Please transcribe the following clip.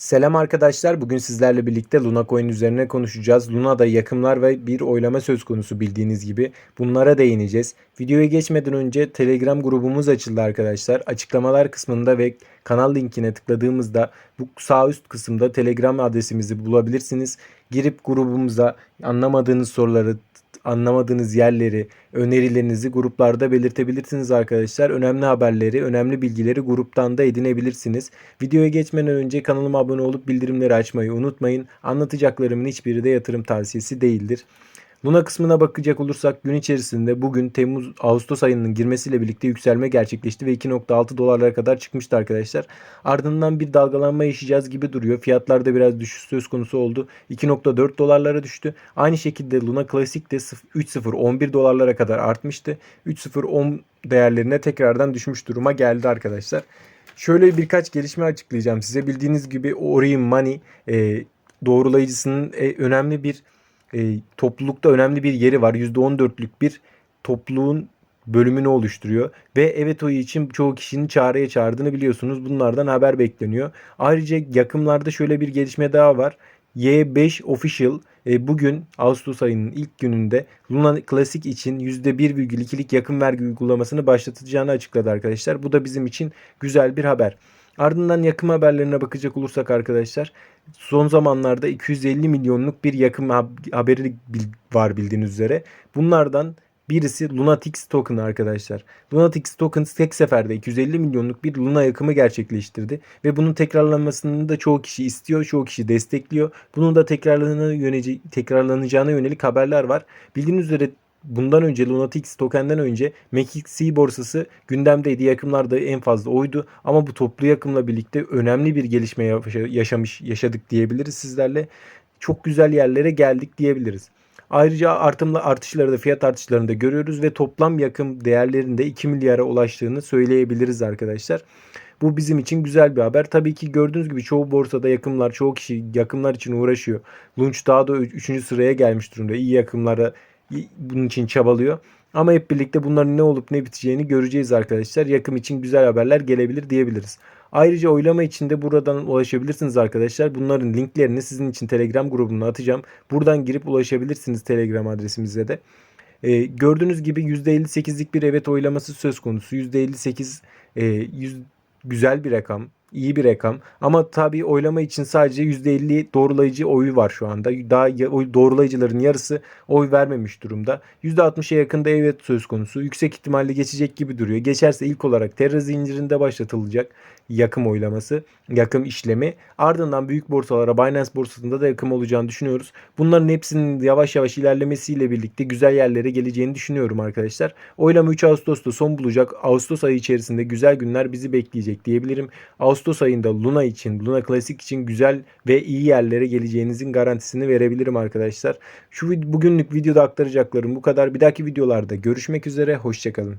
Selam arkadaşlar. Bugün sizlerle birlikte Luna Coin üzerine konuşacağız. Luna'da yakımlar ve bir oylama söz konusu bildiğiniz gibi. Bunlara değineceğiz. Videoya geçmeden önce Telegram grubumuz açıldı arkadaşlar. Açıklamalar kısmında ve kanal linkine tıkladığımızda bu sağ üst kısımda Telegram adresimizi bulabilirsiniz. Girip grubumuza anlamadığınız soruları anlamadığınız yerleri, önerilerinizi gruplarda belirtebilirsiniz arkadaşlar. Önemli haberleri, önemli bilgileri gruptan da edinebilirsiniz. Videoya geçmeden önce kanalıma abone olup bildirimleri açmayı unutmayın. Anlatacaklarımın hiçbiri de yatırım tavsiyesi değildir. Luna kısmına bakacak olursak gün içerisinde bugün Temmuz Ağustos ayının girmesiyle birlikte yükselme gerçekleşti ve 2.6 dolarlara kadar çıkmıştı arkadaşlar. Ardından bir dalgalanma yaşayacağız gibi duruyor. Fiyatlarda biraz düşüş söz konusu oldu. 2.4 dolarlara düştü. Aynı şekilde Luna Classic de 3.011 dolarlara kadar artmıştı. 3.010 değerlerine tekrardan düşmüş duruma geldi arkadaşlar. Şöyle birkaç gelişme açıklayacağım size. Bildiğiniz gibi Orion Money e, doğrulayıcısının e, önemli bir e, toplulukta önemli bir yeri var. %14'lük bir topluluğun bölümünü oluşturuyor. Ve evet oyu için çoğu kişinin çağrıya çağırdığını biliyorsunuz. Bunlardan haber bekleniyor. Ayrıca yakınlarda şöyle bir gelişme daha var. Y5 Official e, bugün Ağustos ayının ilk gününde Luna Classic için %1,2'lik yakın vergi uygulamasını başlatacağını açıkladı arkadaşlar. Bu da bizim için güzel bir haber. Ardından yakım haberlerine bakacak olursak arkadaşlar son zamanlarda 250 milyonluk bir yakım haberi var bildiğiniz üzere. Bunlardan birisi Lunatix Token arkadaşlar. Lunatix Token tek seferde 250 milyonluk bir Luna yakımı gerçekleştirdi ve bunun tekrarlanmasını da çoğu kişi istiyor, çoğu kişi destekliyor. Bunun da tekrarlanacağına yönelik haberler var. Bildiğiniz üzere bundan önce Lunatix tokenden önce MXC borsası gündemdeydi. Yakımlarda en fazla oydu. Ama bu toplu yakımla birlikte önemli bir gelişme yaşamış yaşadık diyebiliriz sizlerle. Çok güzel yerlere geldik diyebiliriz. Ayrıca artımla artışları da fiyat artışlarını da görüyoruz ve toplam yakım değerlerinde 2 milyara ulaştığını söyleyebiliriz arkadaşlar. Bu bizim için güzel bir haber. Tabii ki gördüğünüz gibi çoğu borsada yakımlar, çoğu kişi yakımlar için uğraşıyor. Launch daha da 3. sıraya gelmiş durumda. İyi yakımlara bunun için çabalıyor. Ama hep birlikte bunların ne olup ne biteceğini göreceğiz arkadaşlar. Yakım için güzel haberler gelebilir diyebiliriz. Ayrıca oylama için de buradan ulaşabilirsiniz arkadaşlar. Bunların linklerini sizin için Telegram grubuna atacağım. Buradan girip ulaşabilirsiniz Telegram adresimize de. Ee, gördüğünüz gibi %58'lik bir evet oylaması söz konusu. %58 e, yüz, güzel bir rakam iyi bir rakam. Ama tabii oylama için sadece %50 doğrulayıcı oyu var şu anda. Daha doğrulayıcıların yarısı oy vermemiş durumda. %60'a yakında evet söz konusu. Yüksek ihtimalle geçecek gibi duruyor. Geçerse ilk olarak Terra zincirinde başlatılacak yakım oylaması, yakım işlemi. Ardından büyük borsalara Binance borsasında da yakım olacağını düşünüyoruz. Bunların hepsinin yavaş yavaş ilerlemesiyle birlikte güzel yerlere geleceğini düşünüyorum arkadaşlar. Oylama 3 Ağustos'ta son bulacak. Ağustos ayı içerisinde güzel günler bizi bekleyecek diyebilirim. Ağustos ayında Luna için, Luna Classic için güzel ve iyi yerlere geleceğinizin garantisini verebilirim arkadaşlar. Şu bugünlük videoda aktaracaklarım bu kadar. Bir dahaki videolarda görüşmek üzere. Hoşçakalın.